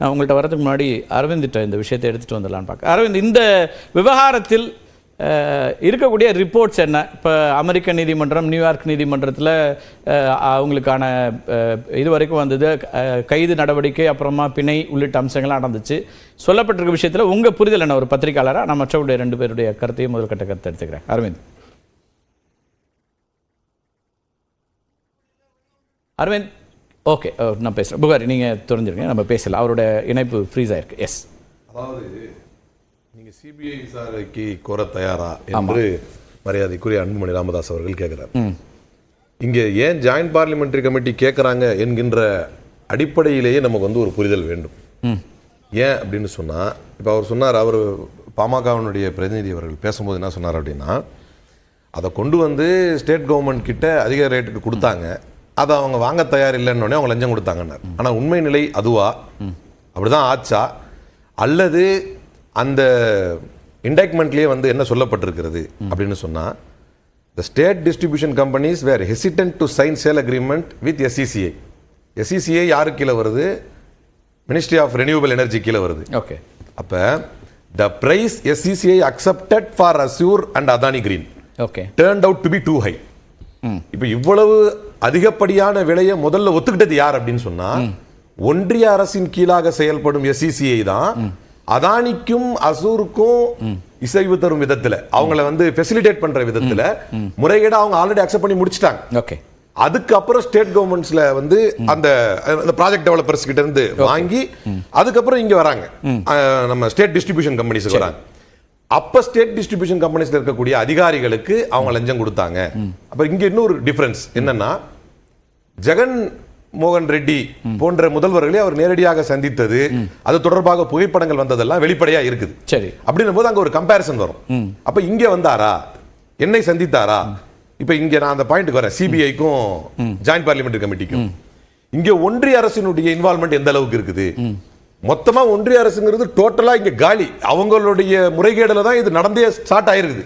நான் உங்கள்கிட்ட வரதுக்கு முன்னாடி அரவிந்திட்ட இந்த விஷயத்தை எடுத்துகிட்டு வந்துடலான்னு பார்க்க அரவிந்த் இந்த விவகாரத்தில் இருக்கக்கூடிய ரிப்போர்ட்ஸ் என்ன? இப்போ அமெரிக்க நீதிமன்றம் நியூயார்க் நீதிமன்றத்தில் அவங்களுக்கான இது வரைக்கும் வந்தது கைது நடவடிக்கை அப்புறமா பிணை உள்ளிட்ட அம்சங்கள்லாம் நடந்துச்சு. சொல்லப்பட்டிருக்க விஷயத்தில் உங்கள் புரிதல் என்ன? ஒரு பத்திரிகையாளராக நான் மற்றவருடைய ரெண்டு பேருடைய கருத்தையும் முதல் கட்ட கருத்தை எடுத்துக்கிறேன். அரவிந்த். அரவிந்த் ஓகே நான் பேசுகிறேன் புகாரி நீங்கள் தெரிஞ்சிருங்க. நம்ம பேசலாம். அவரோட இணைப்பு ஃப்ரீஸ் ஆயிருக்கு. எஸ் அதாவது நீங்க சிபிஐ விசாரணைக்கு கோர தயாரா என்று மரியாதைக்குரிய அன்புமணி ராமதாஸ் அவர்கள் கேட்கிறார் இங்க ஏன் ஜாயிண்ட் பார்லிமெண்டரி கமிட்டி கேட்கறாங்க என்கின்ற அடிப்படையிலேயே நமக்கு வந்து ஒரு புரிதல் வேண்டும். ஏன் அப்படின்னு சொன்னா இப்ப அவர் சொன்னார் அவர் பாமகவினுடைய பிரதிநிதி அவர்கள் பேசும்போது என்ன சொன்னார் அப்படின்னா அதை கொண்டு வந்து ஸ்டேட் கவர்மெண்ட் கிட்ட அதிக ரேட்டுக்கு கொடுத்தாங்க. அதை அவங்க வாங்க தயார் இல்லைன்னு அவங்க லஞ்சம் கொடுத்தாங்கன்னு ஆனால் உண்மை நிலை அதுவா? அப்படிதான் ஆச்சா? அல்லது அந்த இண்டெக்மெண்ட்லேயே வந்து என்ன சொல்லப்பட்டிருக்கிறது அப்படின்னு சொன்னால் the state distribution companies were hesitant to sign sale agreement with SECI SECI யாரு கீழே வருது? மினிஸ்ட்ரி ஆஃப் ரெனியூபிள் எனர்ஜி கீழே வருது. ஓகே அப்போ the price SECI accepted for Azure and Adani Green okay turned out to be too high இப்போ இவ்வளவு அதிகப்படியான விலையை முதல்ல ஒத்துக்கிட்டது யார் அப்படின்னு சொன்னா ஒன்றிய அரசின் கீழாக செயல்படும் எஸ்சிசிஐ தான். அதானிக்கும் அசூருக்கும் இசைவு தரும் விதத்துல அவங்கள வந்து ஃபெசிலிட்டேட் பண்ற விதத்துல முறைகேட அவங்க ஆல்ரெடி அக்செப்ட் பண்ணி முடிச்சிட்டாங்க. ஓகே அதுக்கப்புறம் ஸ்டேட் கவர்மெண்ட்ஸ்ல வந்து அந்த அந்த ப்ராஜெக்ட் டெவலப்பர்ஸ் கிட்ட இருந்து வாங்கி அதுக்கப்புறம் இங்க வராங்க. நம்ம ஸ்டேட் டிஸ்ட்ரிபியூஷன் கம்பெனிஸ்க்கு வராங்க. அப்ப ஸ்டேட் டிஸ்ட்ரிபியூஷன் கம்பெனிஸ்ல இருக்கக்கூடிய அதிகாரிகளுக்கு அவங்க லஞ்சம் கொடுத்தாங்க. அப்ப இங்க இன்னொரு டிஃபரன்ஸ் என்னன்னா ஜெகன் மோகன் ரெட்டி போன்ற முதல்வர்களை அவர் நேரடியாக சந்தித்தது அது தொடர்பாக புகைப்படங்கள் வந்ததெல்லாம் வெளிப்படையா இருக்குது. சரி. அப்படின்னும் போது அங்க ஒரு கம்பேரிசன் வரும். அப்ப இங்க வந்தாரா? என்னை சந்தித்தாரா? இப்ப இங்க நான் அந்த பாயிண்ட்க்கு வரேன். சிபிஐக்கும் ஜாயிண்ட் பார்லிமெண்டரி கமிட்டிக்கும் இங்க ஒன்றிய அரசினுடைய இன்வால்மெண்ட் எந்த அளவுக்கு இருக்குது? மொத்தமா ஒன்றிய அரசுங்கிறது டோட்டலா இங்க காலி. அவங்களுடைய முறைகேடுல தான் இது நடந்தே ஸ்டார்ட் ஆயிருக்குது.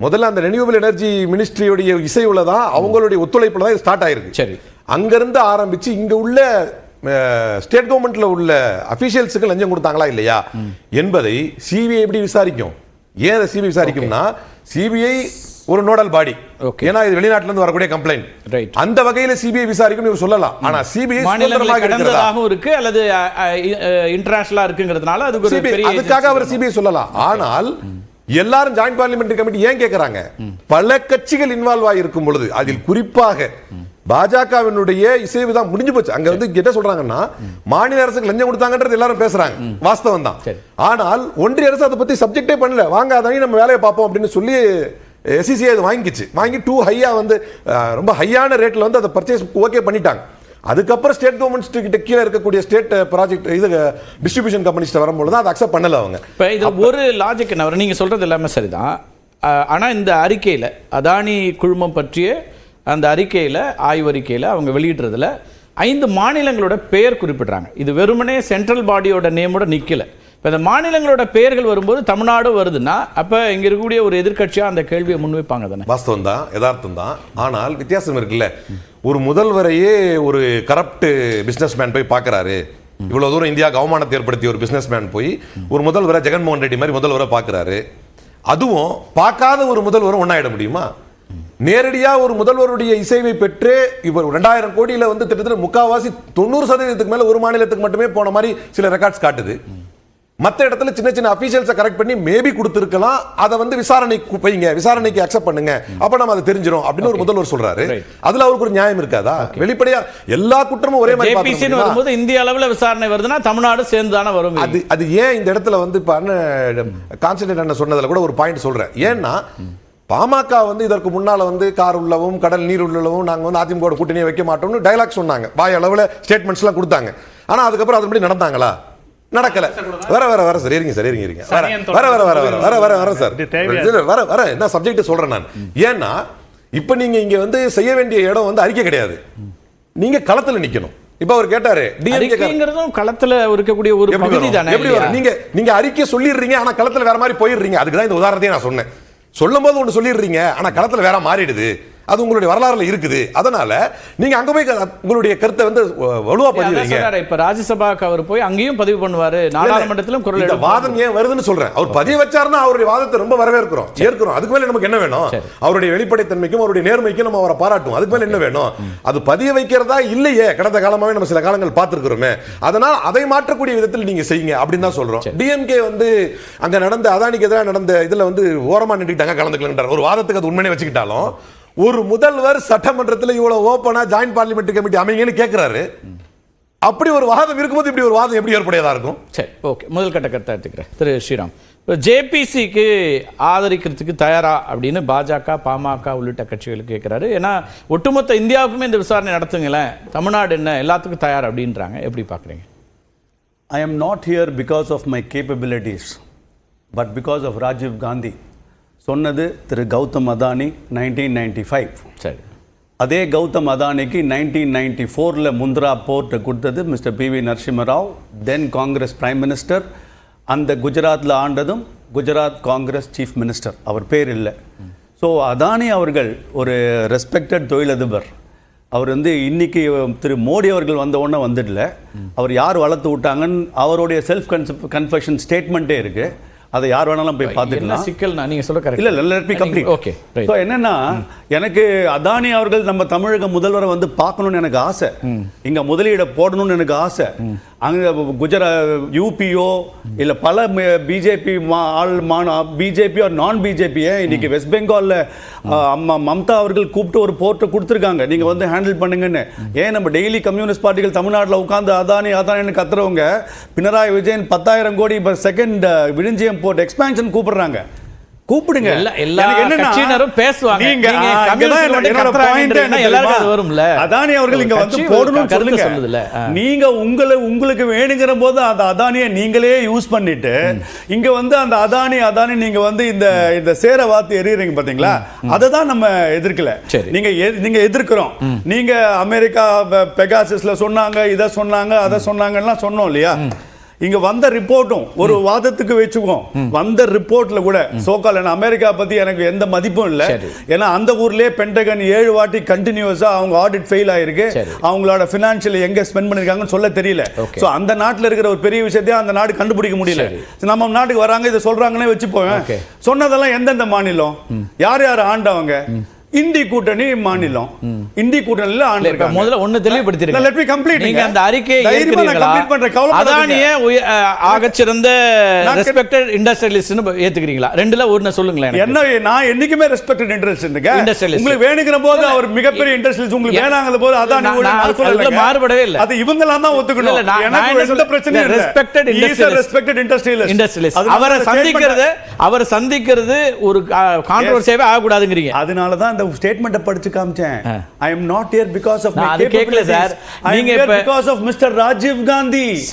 முதல்ல அந்த ரெனியூவபிள் எனர்ஜி மினிஸ்ட்ரியுடைய இசைவுல தான் அவங்களுடைய ஒத்துழைப்புல தான் இது ஸ்டார்ட் ஆயிருக்கு சரி. அங்கிருந்து ஆரம்பிச்சு இங்க உள்ள ஸ்டேட் கவர்மெண்ட்ல உள்ள அபிஷியல்ஸுக்கு லஞ்சம் கொடுத்தாங்களா இல்லையா? என்பதை சிபிஐ எப்படி விசாரிக்கும்? ஏன் சிபிஐ விசாரிக்கும்னா சிபிஐ ஒரு நோடல் பாடி. ஏன்னா இது வெளிநாட்டுல இருந்து வரக்கூடிய கம்ப்ளைண்ட். அந்த வகையில சிபிஐ விசாரிக்கும் இவர் சொல்லலாம். ஆனா சிபிஐ மாநிலங்களை கடந்ததாகவும் இருக்கு அல்லது இன்டர்நேஷனலா இருக்குங்கிறதுனால அதுக்கு CBI பெரிய அதுக்காக அவர் சிபிஐ சொல்லலாம். ஆனால் எல்லாரும் ஜாயிண்ட் பார்லிமெண்டரி கமிட்டி ஏன் கேக்குறாங்க? பல கட்சிகள் இன்வால்வ் ஆகிருக்கும் பொழுது அதில் குறிப்பாக பாஜகவினுடைய இசைவு தான் முடிஞ்சு போச்சு. அங்க வந்து என்ன சொல்றாங்கன்னா மாநில அரசுக்கு லஞ்சம் கொடுத்தாங்கன்றது எல்லாரும் பேசுறாங்க. வாஸ்தவம் தான். ஆனால் ஒன்றிய அரசு அதை பத்தி சப்ஜெக்டே பண்ணல. வாங்க அதையும் நம்ம வேலையை பார்ப்போம் அப்படின்னு சொல்லி எஸ்சிசி அது வாங்கிச்சு. வாங்கி டூ ஹையா வந்து ரொம்ப ஹையான ரேட்ல வந்து அதை பர்ச்சேஸ் ஓகே பண்ணிட்டாங்க. அதுக்கப்புறம் ஸ்டேட் கவர்மெண்ட் கிட்ட கீழே இருக்கக்கூடிய ஸ்டேட் ப்ராஜெக்ட் இது டிஸ்ட்ரிபியூஷன் கம்பெனிஸ்ட வரும்பொழுது அதை அக்செப்ட் பண்ணல அவங்க. இப்போ இது ஒரு லாஜிக் என்ன நீங்கள் சொல்கிறது எல்லாமே சரிதான். அஹ், ஆனா இந்த அறிக்கையில அதானி குழுமம் பற்றிய அந்த அறிக்கையில ஆய்வறிக்கையில அவங்க வெளியிடுறதுல ஐந்து மாநிலங்களோட பெயர் குறிப்பிடுறாங்க. இது வெறுமனே சென்ட்ரல் பாடியோட நேமோட நிக்கல. இப்போ இந்த மாநிலங்களோட பெயர்கள் வரும்போது தமிழ்நாடு வருதுன்னா அப்போ இங்கே இருக்கக்கூடிய ஒரு எதிர்கட்சியாக அந்த கேள்வியை முன்வைப்பாங்க தானே? வாஸ்தவம் தான் யதார்த்தம் தான். ஆனால் வித்தியாசம் இருக்குல்ல. ஒரு முதல்வரையே ஒரு கரப்ட் பிஸ்னஸ் மேன் போய் பார்க்குறாரு. இவ்வளோ தூரம் இந்தியாவுக்கு அவமானத்தை ஏற்படுத்திய ஒரு பிஸ்னஸ் மேன் போய் ஒரு முதல்வரை ஜெகன்மோகன் ரெட்டி மாதிரி முதல்வரை பார்க்குறாரு. அதுவும் பார்க்காத ஒரு முதல்வரும் ஒன்றாயிட முடியுமா? நேரடியாக ஒரு முதல்வருடைய இசைவை பெற்று இப்போ ரெண்டாயிரம் கோடியில் வந்து கிட்டத்தட்ட முக்காவாசி தொண்ணூறு சதவீதத்துக்கு மேலே ஒரு மாநிலத்துக்கு மட்டுமே போன மாதிரி சில ரெக்கார்ட்ஸ் காட்டுது. மத்த இடத்துல சின்ன சின்ன அபிஷியல்ஸை கரெக்ட் பண்ணி மேபி கொடுத்திருக்கலாம். அதை வந்து விசாரணைக்கு வைங்க விசாரணைக்கு அக்செப்ட் பண்ணுங்க. அப்ப நம்ம அதை தெரிஞ்சிரும் அப்படின்னு ஒரு முதல்வர் சொல்றாரு. அதுல அவருக்கு ஒரு நியாயம் இருக்காதா? வெளிப்படையா எல்லா குற்றமும் ஒரே மாதிரி? வரும்போது இந்திய அளவுல விசாரணை வருதுன்னா தமிழ்நாடு சேர்ந்து தானே வரும் அது அது ஏன் இந்த இடத்துல வந்து இப்ப அண்ணன் கான்சன்ட்ரேட் அண்ணன் சொன்னதுல கூட ஒரு பாயிண்ட் சொல்றேன். ஏன்னா பாமக வந்து இதற்கு முன்னால வந்து கார் உள்ளவும் கடல் நீர் உள்ளவும் நாங்க வந்து அதிமுக கூட்டணியை வைக்க மாட்டோம்னு டயலாக் சொன்னாங்க. வாய் அளவுல ஸ்டேட்மெண்ட்ஸ் எல்லாம் கொடுத்தாங்க. ஆனா அதுக்கப்புறம் அதன்படி நடந்தாங்களா? நடக்கல. வர வர வர சார். இருங்க சார் இருங்க இருங்க. வர. வர வர வர வர வர வர வர சார். இது தேவையா? இல்ல, வர வர. என்ன சப்ஜெக்ட் சொல்றேன் நான். ஏன்னா இப்ப நீங்க இங்க வந்து செய்ய வேண்டிய இடம் வந்து அறிக்கை கிடையாது. நீங்க களத்துல நிக்கணும். இப்ப அவர் கேட்டாரு டிஎம்கே அறிக்கைங்கிறதும் களத்துல இருக்கக்கூடிய ஒரு எப்படி பகுதி? தானே எப்படி வரும்? நீங்க நீங்க அறிக்கை சொல்லிடுறீங்க ஆனா களத்துல வேற மாதிரி போயிடுறீங்க. அதுக்கு தான் இந்த உதாரணத்தையும் நான் சொன்னேன். சொல்லும் போது ஒன்று சொல்லிடுறீங்க ஆனா களத்துல வேற மாறிடுது. அது உங்களுடைய வரலாறுல இருக்குது. அதனால நீங்க அங்க போய் உங்களுடைய கருத்தை வந்து வலுவா சொல்றாரு, இப்ப ராஜ்யசபாக்கு அவர் போய் அங்கேயும் பதிவு பண்ணுவாரு. நாடாளுமன்றத்திலும் குரல் இந்த. வாதம் ஏன் வருதுன்னு சொல்றேன். அவர் பதிய வச்சாருன்னா அவருடைய வாதத்தை ரொம்ப வரவேற்கிறோம். ஏற்கிறோம். அதுக்கு மேல நமக்கு என்ன வேணும். அவருடைய வெளிப்படைத்தன்மைக்கும் அவருடைய நேர்மைக்கும் நம்ம அவரை பாராட்டும் அதுக்கு மேல என்ன வேணும்? அது பதிய வைக்கிறதா இல்லையே? கடந்த காலமாவே நம்ம சில காலங்கள் பார்த்திருக்கிறோமே. அதனால் அதை மாற்றக்கூடிய விதத்தில் நீங்க செய்யுங்க அப்படின்னு தான் சொல்றோம். டிஎம்கே வந்து அங்க நடந்த அதானிக்கு எதிராக நடந்த இதுல வந்து ஓரமா நின்றுட்டாங்க கலந்துக்கலன்றார். ஒரு வாதத்துக்கு அது உண்மையை வச்சுக்கிட்டாலும் ஒரு முதல்வர் சட்டமன்றத்தில் இவ்வளவு ஓப்பனா ஜாயிண்ட் பார்லிமெண்ட் கமிட்டி அமைங்கன்னு கேட்கிறாரு அப்படி ஒரு வாதம் இருக்கும்போது இப்படி ஒரு வாதம் எப்படி ஏற்புடையதா இருக்கும்? சரி ஓகே முதல் கட்ட கருத்தை எடுத்துக்கிறேன். திரு ஸ்ரீராம் இப்போ ஜேபிசிக்கு ஆதரிக்கிறதுக்கு தயாரா அப்படின்னு பாஜக பாமக உள்ளிட்ட கட்சிகள் கேட்குறாரு ஏன்னா ஒட்டுமொத்த இந்தியாவுக்குமே இந்த விசாரணை நடத்துங்களேன். தமிழ்நாடு என்ன எல்லாத்துக்கும் தயார் அப்படின்றாங்க. எப்படி பார்க்குறீங்க I am not here because of my capabilities, but because of Rajiv Gandhi. சொன்னது Thiru Gautam Adani nineteen ninety five சரி. அதே கௌதம் அதானிக்கு நைன்டீன் நைன்டி ஃபோரில் முந்த்ரா போர்ட்டை கொடுத்தது mister P V Narasimha Rao then Congress prime minister. அந்த குஜராத்தில் ஆண்டதும் குஜராத் காங்கிரஸ் சீஃப் மினிஸ்டர். அவர் பேர் இல்லை. ஸோ அதானி அவர்கள் ஒரு ரெஸ்பெக்டட் தொழிலதிபர். அவர் வந்து இன்னைக்கு திரு மோடி அவர்கள் வந்த உடனே வந்துடல. அவர் யார் வளர்த்து விட்டாங்கன்னு அவருடைய செல்ஃப் கன்ஃபெஷன் ஸ்டேட்மெண்ட்டே இருக்கு. அதை யார் வேணாலும் போய் பார்த்துக்கலாம். சிக்கல்னா நீங்க சொல்ல கரெக்ட் இல்ல let me complete okay so என்னன்னா எனக்கு அதானி அவர்கள் நம்ம தமிழக முதல்வரை வந்து பார்க்கணும்னு எனக்கு ஆசை. இங்க முதலீட போடணும்னு எனக்கு ஆசை. அங்க குஜராத் யூபியோ இல்ல பல பிஜேபி ஆள் பிஜேபி ஆர் நான் பிஜேபியை இன்னைக்கு வெஸ்ட் பெங்கால்ல அம்மா மம்தா அவர்கள் கூப்பிட்டு ஒரு போர்ட்டை கொடுத்துருக்காங்க. நீங்க வந்து ஹேண்டில் பண்ணுங்கன்னு. ஏன் நம்ம டெய்லி கம்யூனிஸ்ட் பார்ட்டிகள் தமிழ்நாட்டுல உட்கார்ந்து அதானி அதானின்னு கத்துறவங்க பினராயி விஜயன் பத்தாயிரம் கோடி இப்போ செகண்ட் விழிஞ்சியம் போர்ட் எக்ஸ்பான்ஷன் கூப்பிடுறாங்க. கூப்பிடுங்க. எல்லா- கட்சியினரும் பேசுவாங்க. நீங்க வரும்ல. அதானி அவர்கள் இங்க வந்து சொல்லுங்க. ஆ. நீங்க உங்களை உங்களுக்கு வேணுங்கிற போது அந்த அதானியை நீங்களே யூஸ் பண்ணிட்டு இங்க வந்து அந்த அதானி அதானி நீங்க வந்து இந்த இந்த சேர வாத்து எறியறீங்க பாத்தீங்களா? அதை தான் நம்ம எதிர்க்கல. நீங்க நீங்க எதிர்க்கிறோம். நீங்க அமெரிக்கா பெகாசஸ்ல சொன்னாங்க இதை சொன்னாங்க அதை சொன்னாங்கலாம் சொன்னோம் இல்லையா? இங்க வந்த ரிப்போர்ட்டும் ஒரு வாதத்துக்கு வச்சுக்குவோம். வந்த ரிப்போர்ட்ல கூட சோகால் அமெரிக்கா பத்தி எனக்கு எந்த மதிப்பும் இல்ல. ஏன்னா அந்த ஊர்லயே பென்டகன் ஏழு வாட்டி கண்டினியூஸா அவங்க ஆடிட் ஃபெயில் ஆயிருக்கு. அவங்களோட பினான்சியல் எங்க ஸ்பெண்ட் பண்ணிருக்காங்கன்னு சொல்ல தெரியல. சோ அந்த நாட்டுல இருக்கிற ஒரு பெரிய விஷயத்தையும் அந்த நாடு கண்டுபிடிக்க முடியல. நம்ம நாட்டுக்கு வராங்க இதை சொல்றாங்கன்னே வச்சுப்போம் Okay. சொன்னதெல்லாம் எந்தெந்த மாநிலம்? யார் யார் ஆண்டவங்க? இந்தி கூட்டணி மாநிலம் இந்தி கூட்டணியில ஆண்டு முதல்ல ஒண்ணு let me complete நீங்க ங்க. அந்த அறிக்கையை ஏத்துக்கிறீங்களா. அதானியே உய- அஹ், ஆகச்சிறந்த நான் கே- ரெஸ்பெக்டட் இண்டஸ்ட்ரியலிஸ்ட்னு ஏத்துக்கிறீங்களா ரெண்டுல ஒண்ணு சொல்லுங்களேன். என்ன நான் என்னைக்குமே ரெஸ்பெக்டட் Industrialist. உங்களுக்கு வேணுங்கிற போது அவர் மிகப்பெரிய இன்ட்ரெஸ்ட் உங்களுக்கு வேணாங்கிற போது அதான் நான்-. மாறுபடவே இல்ல. அது இவங்கலாம் தான் ஒத்துக்கணும் எனக்கு எந்த பிரச்சனையும் இல்ல, respected industrialist. Respected industrialist industrialist அவரை சந்திக்கிறது அவரை சந்திக்கிறது ஒரு கான்ட்ரோவர்சியாவே ஆகக்கூடாதுங்கிறீங்க அதனால தான் இந்த ஸ்டேட்மெண்ட்டை படிச்சு காமிச்சேன். I'm not here because of my sir. I நீங்க இப்ப- because of mister Rajiv Gandhi